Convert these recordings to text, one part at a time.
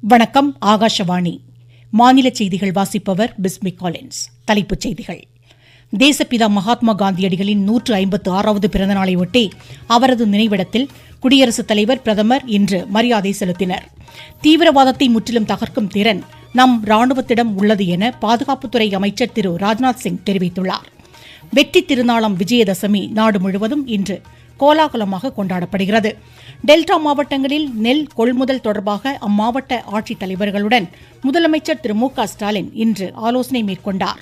வணக்கம் ஆகாஷவாணி. மாநில செய்திகள் வாசிப்பவர் பிஸ்மி காலின்ஸ். தலைப்புச் செய்திகள். தேசப்பிதா மகாத்மா காந்தியடிகளின் நூற்று ஐம்பத்து ஆறாவது பிறந்தநாளையொட்டி அவரது நினைவிடத்தில் குடியரசுத் தலைவர் பிரதமர் இன்று மரியாதை செலுத்தினர். தீவிரவாதத்தை முற்றிலும் தகர்க்கும் திறன் நம் ராணுவத்திடம் உள்ளது என பாதுகாப்புத்துறை அமைச்சர் திரு ராஜ்நாத் சிங் தெரிவித்துள்ளார். வெற்றி திருநாளாம் விஜயதசமி நாடு முழுவதும் இன்று கோலாகலமாக கொண்டாடப்படுகிறது. டெல்டா மாவட்டங்களில் நெல் கொள்முதல் தொடர்பாக அம்மாவட்ட ஆட்சித் தலைவர்களுடன் முதலமைச்சர் திரு மு க ஸ்டாலின் இன்று ஆலோசனை மேற்கொண்டார்.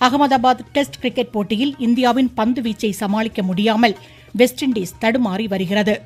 அகமதாபாத் டெஸ்ட் கிரிக்கெட் போட்டியில் இந்தியாவின் பந்து வீச்சை சமாளிக்க முடியாமல் வெஸ்ட் இண்டீஸ் தடுமாறி வருகிறது.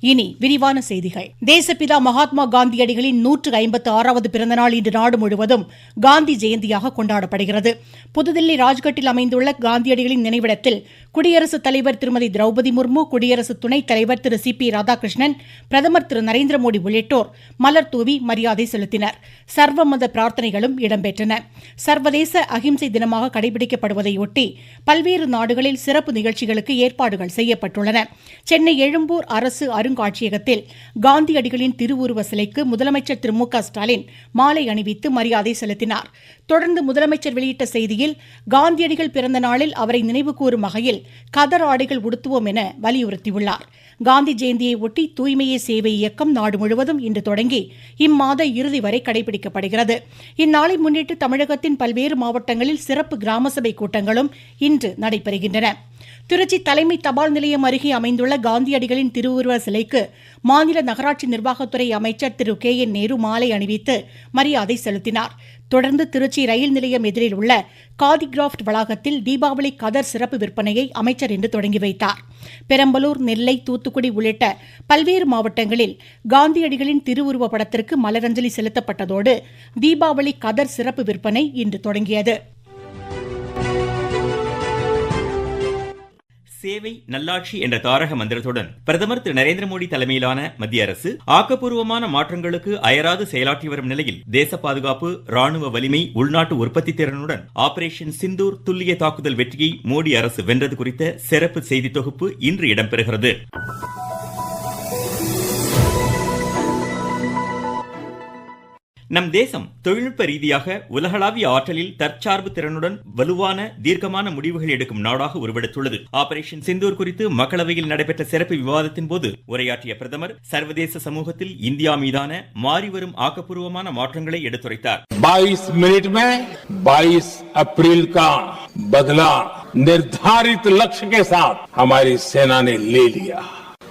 இனி விரிவான செய்திகள். தேசப்பிதா மகாத்மா காந்தியடிகளின் நூற்று ஐம்பத்து ஆறாவது பிறந்தநாள் இன்று நாடு முழுவதும் காந்தி ஜெயந்தியாக கொண்டாடப்படுகிறது. புதுதில்லி ராஜ்கட்டில் அமைந்துள்ள காந்தியடிகளின் நினைவிடத்தில் குடியரசுத் தலைவர் திருமதி திரௌபதி முர்மு குடியரசு துணைத் தலைவர் திரு சி பி ராதாகிருஷ்ணன் பிரதமர் திரு நரேந்திர மோடி உள்ளிட்டோர் மலர் தூவி மரியாதை செலுத்தினர். சர்வமத பிரார்த்தனைகளும் இடம்பெற்றன. சர்வதேச அகிம்சை தினமாக கடைபிடிக்கப்படுவதையொட்டி பல்வேறு நாடுகளில் சிறப்பு நிகழ்ச்சிகளுக்கு ஏற்பாடுகள் செய்யப்பட்டுள்ளன. சென்னை எழும்பூர் அரசு அருங்காட்சியகத்தில் காந்தியடிகளின் திருவுருவ சிலைக்கு முதலமைச்சர் திரு மு க ஸ்டாலின் மாலை அணிவித்து மரியாதை செலுத்தினார். தொடர்ந்து முதலமைச்சர் வெளியிட்ட செய்தியில் காந்தியடிகள் பிறந்த நாளில் அவரை நினைவுகூரும் வகையில் கதர் ஆடைகள் உடுத்துவோம் என வலியுறுத்தியுள்ளார். காந்தி ஜெயந்தியை ஒட்டி தூய்மையே சேவை இயக்கம் நாடு முழுவதும் இன்று தொடங்கி இம்மாத இறுதி வரை கடைபிடிக்கப்படுகிறது. இந்நாளை முன்னிட்டு தமிழகத்தின் பல்வேறு மாவட்டங்களில் சிறப்பு கிராம சபை கூட்டங்களும் இன்று நடைபெறுகின்றன. திருச்சி தலைமை தபால் நிலையம் அருகே அமைந்துள்ள காந்தியடிகளின் திருவுருவ சிலைக்கு மாநில நகராட்சி நிர்வாகத்துறை அமைச்சர் திரு கே என் நேரு மாலை அணிவித்து மரியாதை செலுத்தினார். தொடர்ந்து திருச்சி ரயில் நிலையம் எதிரில் உள்ள காதிகிராஃப்ட் வளாகத்தில் தீபாவளி கதர் சிறப்பு விற்பனையை அமைச்சர் இன்று தொடங்கி வைத்தார். பெரம்பலூர் நெல்லை தூத்துக்குடி உள்ளிட்ட பல்வேறு மாவட்டங்களில் காந்தியடிகளின் திருவுருவ படத்திற்கு மலரஞ்சலி செலுத்தப்பட்டதோடு தீபாவளி கதர் சிறப்பு விற்பனை இன்று தொடங்கியது. சேவை நல்லாட்சி என்ற தாரக மந்திரத்துடன் பிரதமர் திரு நரேந்திர மோடி தலைமையிலான மத்திய அரசு ஆக்கப்பூர்வமான மாற்றங்களுக்கு அயராது செயலாற்றி வரும் நிலையில் தேச பாதுகாப்பு ராணுவ வலிமை உள்நாட்டு உற்பத்தி திறனுடன் ஆபரேஷன் சிந்தூர் துல்லிய தாக்குதல் வெற்றியை மோடி அரசு வென்றது குறித்த சிறப்பு செய்தி தொகுப்பு இன்று இடம்பெறுகிறது. நம் தேசம் தொழில்நுட்ப ரீதியாக உலகளாவிய ஆற்றலில் தற்சார்பு திறனுடன் வலுவான தீர்க்கமான முடிவுகள் எடுக்கும் நாடாக உருவெடுத்துள்ளது ஆபரேஷன் சிந்தூர் குறித்து மக்களவையில் நடைபெற்ற சிறப்பு விவாதத்தின் போது உரையாற்றிய பிரதமர் சர்வதேச சமூகத்தில் இந்தியா மீதான மாறிவரும் ஆக்கப்பூர்வமான மாற்றங்களை எடுத்துரைத்தார் 22 मिनट में 22 अप्रैल का बदला निर्धारित लक्ष्य के साथ हमारी सेना ने ले लिया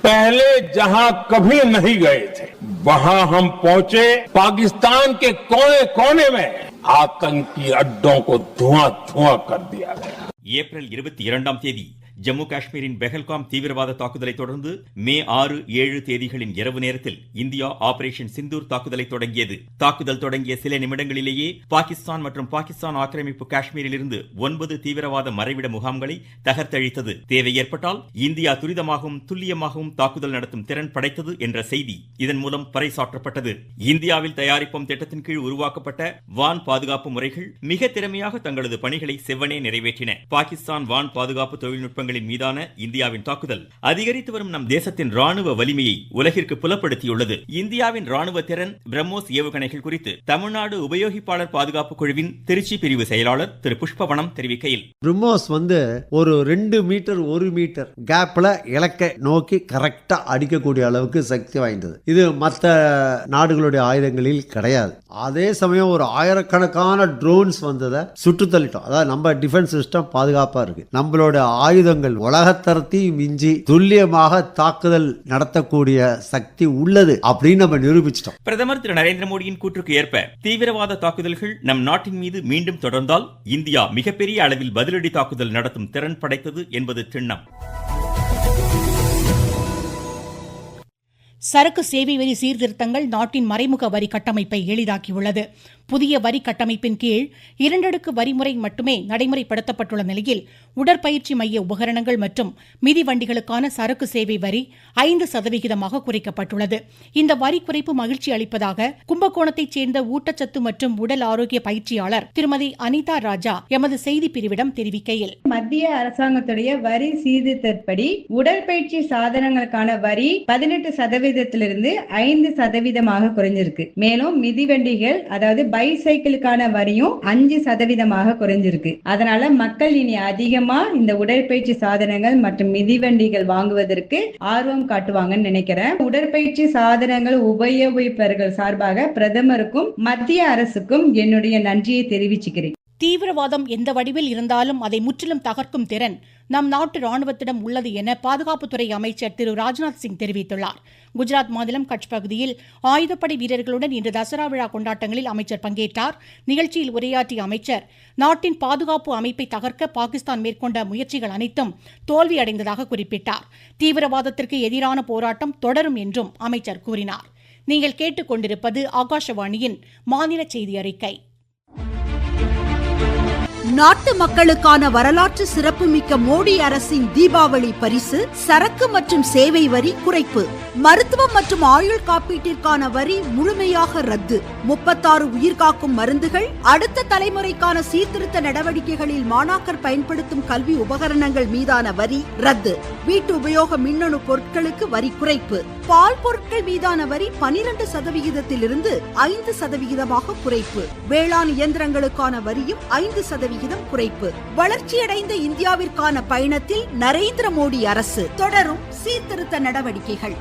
पहले जहां कभी नहीं गए थे वहां हम पहुंचे पाकिस्तान के कोने कोने में आतंकी अड्डों को धुआं धुआं कर दिया गया ஏப்ரல் இருபத்தி இரண்டாம் தேதி ஜம்மு காஷ்மீரின் பெஹல்காம் தீவிரவாத தாக்குதலை தொடர்ந்து மே ஆறு ஏழு தேதிகளின் இரவு நேரத்தில் இந்தியா ஆபரேஷன் சிந்தூர் தாக்குதலை தொடங்கியது. தாக்குதல் தொடங்கிய சில நிமிடங்களிலேயே பாகிஸ்தான் மற்றும் பாகிஸ்தான் ஆக்கிரமிப்பு காஷ்மீரில் இருந்து ஒன்பது தீவிரவாத மறைவிட முகாம்களை தகர்த்தழித்தது. தேவை ஏற்பட்டால் இந்தியா துரிதமாகவும் துல்லியமாகவும் தாக்குதல் நடத்தும் திறன் படைத்தது என்ற செய்தி இதன் மூலம் பறைசாற்றப்பட்டது. இந்தியாவில் தயாரிப்போம் திட்டத்தின் கீழ் உருவாக்கப்பட்ட வான் பாதுகாப்பு முறைகள் மிக திறமையாக தங்களது பணிகளை செவ்வனே நிறைவேற்றின. பாகிஸ்தான் வான் பாதுகாப்பு தொழில்நுட்பங்களின் மீதான இந்தியாவின் தாக்குதல் அதிகரித்து வரும் நம் தேசத்தின் ராணுவ வலிமையை உலகிற்கு புலப்படுத்தியுள்ளது. இந்தியாவின் ராணுவ திறன் பிரம்மோஸ் ஏவுகணைகள் குறித்து தமிழ்நாடு உபயோகிப்பாளர் பாதுகாப்பு குழுவின் திருச்சி பிரிவு செயலாளர் திரு புஷ்பவனம் தெரிவிக்கையில் பிரம்மோஸ் வந்து ஒரு ரெண்டு மீட்டர் ஒரு மீட்டர் கேப்ல இலக்கை நோக்கி கரெக்டா அடிக்கக்கூடிய அளவுக்கு சக்தி வாய்ந்தது. இது மற்ற நாடுகளுடைய ஆயுதங்களில் கிடையாது. அதே சமயம் ஒரு ஆயிரக்கணக்கான ட்ரோன்ஸ் வந்ததை சுட்டு தள்ளிட்டோம். அதாவது நம்ம டிஃபென்ஸ் சிஸ்டம் பாதுகாப்பாக இருக்கு. நம்மளோட ஆயுதங்கள் உலகத்தரத்தையும் மிஞ்சி துல்லியமாக தாக்குதல் நடத்தக்கூடிய சக்தி உள்ளது அப்படின்னு நம்ம நிரூபிச்சிட்டோம். பிரதமர் திரு நரேந்திர மோடியின் கூற்றுக்கு ஏற்ப தீவிரவாத தாக்குதல்கள் நம் நாட்டின் மீது மீண்டும் தொடர்ந்தால் இந்தியா மிகப்பெரிய அளவில் பதிலடி தாக்குதல் நடத்தும் திறன் படைத்தது என்பது திண்ணம். சரக்கு சேவை வரி சீர்திருத்தங்கள் நாட்டின் மறைமுக வரி கட்டமைப்பை எளிதாக்கியுள்ளது. புதிய வரி கட்டமைப்பின் கீழ் இரண்டடுக்கு வரிமுறை மட்டுமே நடைமுறைப்படுத்தப்பட்டுள்ள நிலையில் உடற்பயிற்சி மைய உபகரணங்கள் மற்றும் மிதிவண்டிகளுக்கான சரக்கு சேவை வரி ஐந்து சதவிகிதமாக குறைக்கப்பட்டுள்ளது. இந்த வரி குறைப்பு மகிழ்ச்சி அளிப்பதாக கும்பகோணத்தைச் சேர்ந்த ஊட்டச்சத்து மற்றும் உடல் ஆரோக்கிய பயிற்சியாளர் திருமதி அனிதா ராஜா எமது செய்தி பிரிவிடம் தெரிவிக்கையில். மத்திய அரசாங்கத்துடைய வரி சீர்திருத்தப்படி உடற்பயிற்சி சாதனங்களுக்கான வரி பதினெட்டு சதவீதத்திலிருந்து ஐந்து சதவீதமாக குறைஞ்சிருக்கு. மேலும் மிதிவண்டிகள் அதாவது பைசைக்கிளுக்கான வரியும் அஞ்சு சதவீதமாக குறைஞ்சிருக்கு. அதனால மக்கள் இனி அதிகமா இந்த உடற்பயிற்சி சாதனங்கள் மற்றும் மிதிவண்டிகள் வாங்குவதற்கு ஆர்வம் காட்டுவாங்கன்னு நினைக்கிறேன். உடற்பயிற்சி சாதனங்கள் உபயோகிப்பவர்கள் சார்பாக பிரதமருக்கும் மத்திய அரசுக்கும் என்னுடைய நன்றியை தெரிவிச்சுக்கிறேன். தீவிரவாதம் எந்த வடிவில் இருந்தாலும் அதை முற்றிலும் தகர்க்கும் திறன் நம் நாட்டு ராணுவத்திடம் உள்ளது என பாதுகாப்புத்துறை அமைச்சர் திரு ராஜ்நாத் சிங் தெரிவித்துள்ளார். குஜராத் மாநிலம் கட்ச் பகுதியில் ஆயுதப்படை வீரர்களுடன் இன்று தசரா விழா கொண்டாட்டங்களில் அமைச்சர் பங்கேற்றார். நிகழ்ச்சியில் உரையாற்றிய அமைச்சர் நாட்டின் பாதுகாப்பு அமைப்பை தகர்க்க பாகிஸ்தான் மேற்கொண்ட முயற்சிகள் அனைத்தும் தோல்வியடைந்ததாக குறிப்பிட்டார். தீவிரவாதத்திற்கு எதிரான போராட்டம் தொடரும் என்றும் அமைச்சர் கூறினார். நீங்கள் கேட்டுக்கொண்டிருப்பது ஆகாஷவாணியின் மாநில செய்தி அறிக்கை. நாட்டு மக்களுக்கான வரலாற்று சிறப்புமிக்க மோடி அரசின் தீபாவளி பரிசு சரக்கு மற்றும் சேவை வரி குறைப்பு. மருத்துவம் மற்றும் ஆயுள் காப்பீட்டிற்கான வரி முழுமையாக ரத்து. முப்பத்தாறு உயிர்காக்கும் மருந்துகள் அடுத்த தலைமுறைக்கான சீர்திருத்த நடவடிக்கைகளில் மாணாக்கர் பயன்படுத்தும் கல்வி உபகரணங்கள் மீதான வரி ரத்து. வீட்டு உபயோக மின்னணு பொருட்களுக்கு வரி குறைப்பு. பால் பொருட்கள் மீதான வரி பனிரெண்டு சதவிகிதத்திலிருந்து ஐந்து சதவிகிதமாக குறைப்பு. வேளாண் இயந்திரங்களுக்கான வரியும் ஐந்து சதவிகிதம் குறைப்பு. வளர்ச்சியடைந்த இந்தியாவிற்கான பயணத்தில் நரேந்திர மோடி அரசு தொடரும் சீர்திருத்த நடவடிக்கைகள்.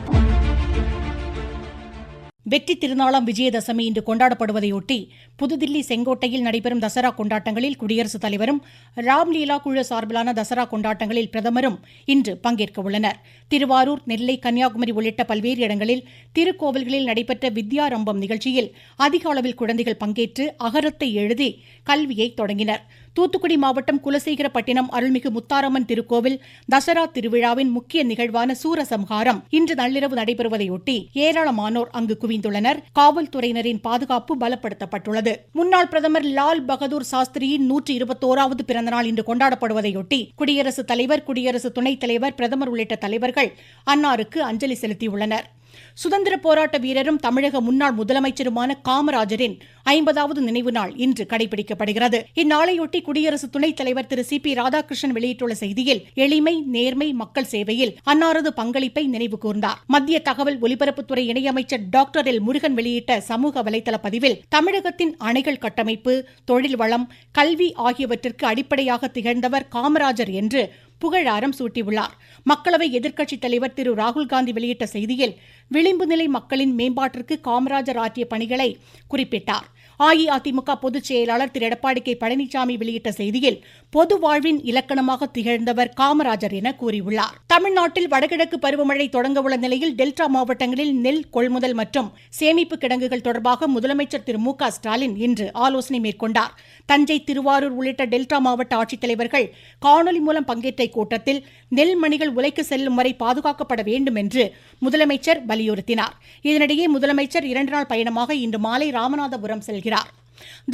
வெற்றி திருநாளாம் விஜயதசமி இன்று கொண்டாடப்படுவதையொட்டி புதுதில்லி செங்கோட்டையில் நடைபெறும் தசரா கொண்டாட்டங்களில் குடியரசுத் தலைவரும் ராம்லீலா குழு சார்பிலான தசரா கொண்டாட்டங்களில் பிரதமரும் இன்று பங்கேற்க உள்ளனர். திருவாரூர் நெல்லை கன்னியாகுமரி உள்ளிட்ட பல்வேறு இடங்களில் திருக்கோவில்களில் நடைபெற்ற வித்யாரம்பம் நிகழ்ச்சியில் அதிக அளவில் குழந்தைகள் பங்கேற்று அகரத்தை எழுதி கல்வியை தொடங்கினர். தூத்துக்குடி மாவட்டம் குலசேகரப்பட்டினம் அருள்மிகு முத்தாரம்மன் திருக்கோவில் தசரா திருவிழாவின் முக்கிய நிகழ்வான சூரசம்ஹாரம் இன்று நள்ளிரவு நடைபெறுவதையொட்டி ஏராளமானோர் அங்கு குவி குவிந்துள்ளனர் காவல்துறையினரின் பாதுகாப்பு பலப்படுத்தப்பட்டுள்ளது. முன்னாள் பிரதமர் லால் பகதூர் சாஸ்திரியின் நூற்றி இருபத்தோராவது பிறந்தநாள் இன்று கொண்டாடப்படுவதையொட்டி குடியரசுத் தலைவர் குடியரசு துணைத் தலைவர் பிரதமர் உள்ளிட்ட தலைவர்கள் அன்னாருக்கு அஞ்சலி செலுத்தியுள்ளனர். சுதந்திர போராட்ட வீரரும் தமிழக முன்னாள் முதலமைச்சருமான காமராஜரின் ஐம்பதாவது நினைவு நாள் இன்று கடைபிடிக்கப்படுகிறது. இந்நாளையொட்டி குடியரசு துணைத் தலைவர் திரு சி பி ராதாகிருஷ்ணன் வெளியிட்டுள்ள செய்தியில் எளிமை நேர்மை மக்கள் சேவையில் அன்னாரது பங்களிப்பை நினைவு கூர்ந்தார். மத்திய தகவல் ஒலிபரப்புத்துறை இணையமைச்சர் டாக்டர் எல் முருகன் வெளியிட்ட சமூக வலைதள பதிவில் தமிழகத்தின் அணைகள் கட்டமைப்பு தொழில் வளம் கல்வி ஆகியவற்றிற்கு அடிப்படையாக திகழ்ந்தவர் காமராஜர் என்று புகழாரம் சூட்டியுள்ளார். மக்களவை எதிர்க்கட்சித் தலைவர் திரு ராகுல் காந்தி வெளியிட்ட செய்தியில் விளிம்பு நிலை மக்களின் மேம்பாட்டிற்கு காமராஜர் ஆற்றிய பணிகளை குறிப்பிட்டார். அஇஅதிமுக பொதுச் செயலாளர் திரு எடப்பாடி கே பழனிசாமி வெளியிட்ட செய்தியில் பொது வாழ்வின் இலக்கணமாக திகழ்ந்தவர் காமராஜர் என கூறியுள்ளார். தமிழ்நாட்டில் வடகிழக்கு பருவமழை தொடங்க உள்ள நிலையில் டெல்டா மாவட்டங்களில் நெல் கொள்முதல் மற்றும் சேமிப்பு கிடங்குகள் தொடர்பாக முதலமைச்சர் திரு மு க ஸ்டாலின் இன்று ஆலோசனை மேற்கொண்டார். தஞ்சை திருவாரூர் உள்ளிட்ட டெல்டா மாவட்ட ஆட்சித்தலைவர்கள் காணொலி மூலம் பங்கேற்ற இக்கூட்டத்தில் நெல் மணிகள் உலைக்கு செல்லும் வரை பாதுகாக்கப்பட வேண்டும் என்று முதலமைச்சர் வலியுறுத்தினார். இதனிடையே முதலமைச்சர் இரண்டு நாள் பயணமாக இன்று மாலை ராமநாதபுரம் செல்கிறார். it up.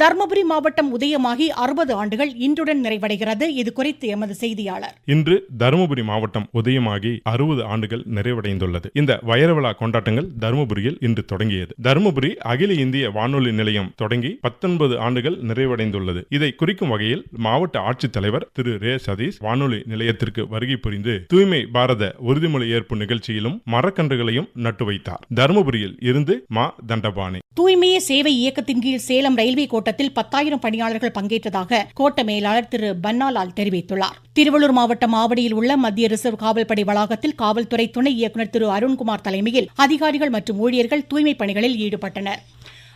தருமபுரி மாவட்டம் உதயமாகி அறுபது ஆண்டுகள் இன்றுடன் நிறைவடைகிறது. இது குறித்து எமது செய்தியாளர். இன்று தருமபுரி மாவட்டம் உதயமாகி அறுபது ஆண்டுகள் நிறைவடைந்துள்ளது. இந்த வைர விழா கொண்டாட்டங்கள் தருமபுரியில் இன்று தொடங்கியது. தருமபுரி அகில இந்திய வானொலி நிலையம் தொடங்கி பத்தொன்பது ஆண்டுகள் நிறைவடைந்துள்ளது. இதை குறிக்கும் வகையில் மாவட்ட ஆட்சித்தலைவர் திரு ரே சதீஷ் வானொலி நிலையத்திற்கு வருகை புரிந்து தூய்மை பாரத உறுதிமொழி ஏற்பு நிகழ்ச்சியிலும் மரக்கன்றுகளையும் நட்டு வைத்தார் தருமபுரியில் இருந்து மா தண்டபாணி. தூய்மையே சேவை இயக்கத்தின் கீழ் சேலம் ரயில்வே கோட்டத்தில் பத்தாயிரம் பணியாளர்கள் பங்கேற்றதாக கோட்ட மேலாளர் திரு பன்னாலால் தெரிவித்துள்ளார். திருவள்ளூர் மாவட்டம் ஆவடியில் உள்ள மத்திய ரிசர்வ் காவல்படை வளாகத்தில் காவல்துறை துணை இயக்குநர் திரு அருண்குமார் தலைமையில் அதிகாரிகள் மற்றும் ஊழியர்கள் தூய்மைப் பணிகளில் ஈடுபட்டனர்.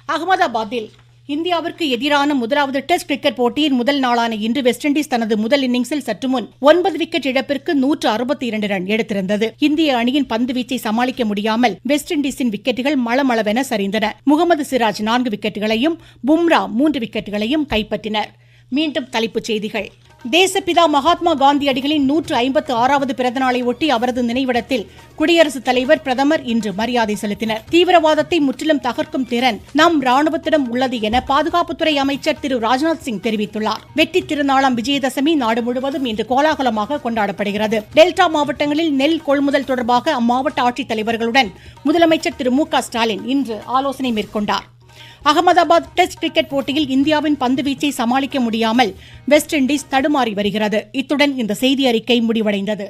அகமதாபாத்தில் இந்தியாவிற்கு எதிரான முதலாவது டெஸ்ட் கிரிக்கெட் போட்டியின் முதல் நாளான இன்று வெஸ்ட் இண்டீஸ் தனது முதல் இன்னிங்ஸில் சற்று முன் ஒன்பது விக்கெட் இழப்பிற்கு நூற்று அறுபத்தி இரண்டு ரன் எடுத்திருந்தது. இந்திய அணியின் பந்து வீச்சை சமாளிக்க முடியாமல் வெஸ்ட் இண்டீஸின் விக்கெட்டுகள் மளமளவென சரிந்தன. முகமது சிராஜ் நான்கு விக்கெட்டுகளையும் பும்ரா மூன்று விக்கெட்டுகளையும் கைப்பற்றினர். மீண்டும் தலைப்புச் செய்திகள். தேசப்பிதா மகாத்மா காந்தியடிகளின் நூற்று ஐம்பத்து ஆறாவது பிறந்த நாளை ஒட்டி அவரது நினைவிடத்தில் குடியரசுத் தலைவர் பிரதமர் இன்று மரியாதை செலுத்தினர். தீவிரவாதத்தை முற்றிலும் தகர்க்கும் திறன் நம் ராணுவத்திடம் உள்ளது என பாதுகாப்புத்துறை அமைச்சர் திரு ராஜ்நாத் சிங் தெரிவித்துள்ளார். வெற்றி திருநாளாம் விஜயதசமி நாடு முழுவதும் இன்று கோலாகலமாக கொண்டாடப்படுகிறது. டெல்டா மாவட்டங்களில் நெல் கொள்முதல் தொடர்பாக அம்மாவட்ட ஆட்சித்தலைவர்களுடன் முதலமைச்சர் திரு மு க ஸ்டாலின் இன்று ஆலோசனை மேற்கொண்டார். அகமதாபாத் டெஸ்ட் கிரிக்கெட் போட்டியில் இந்தியாவின் பந்துவீச்சை சமாளிக்க முடியாமல் வெஸ்ட் இண்டீஸ் தடுமாறி வருகிறது. இத்துடன் இந்த செய்தி அறிக்கை முடிவடைந்தது.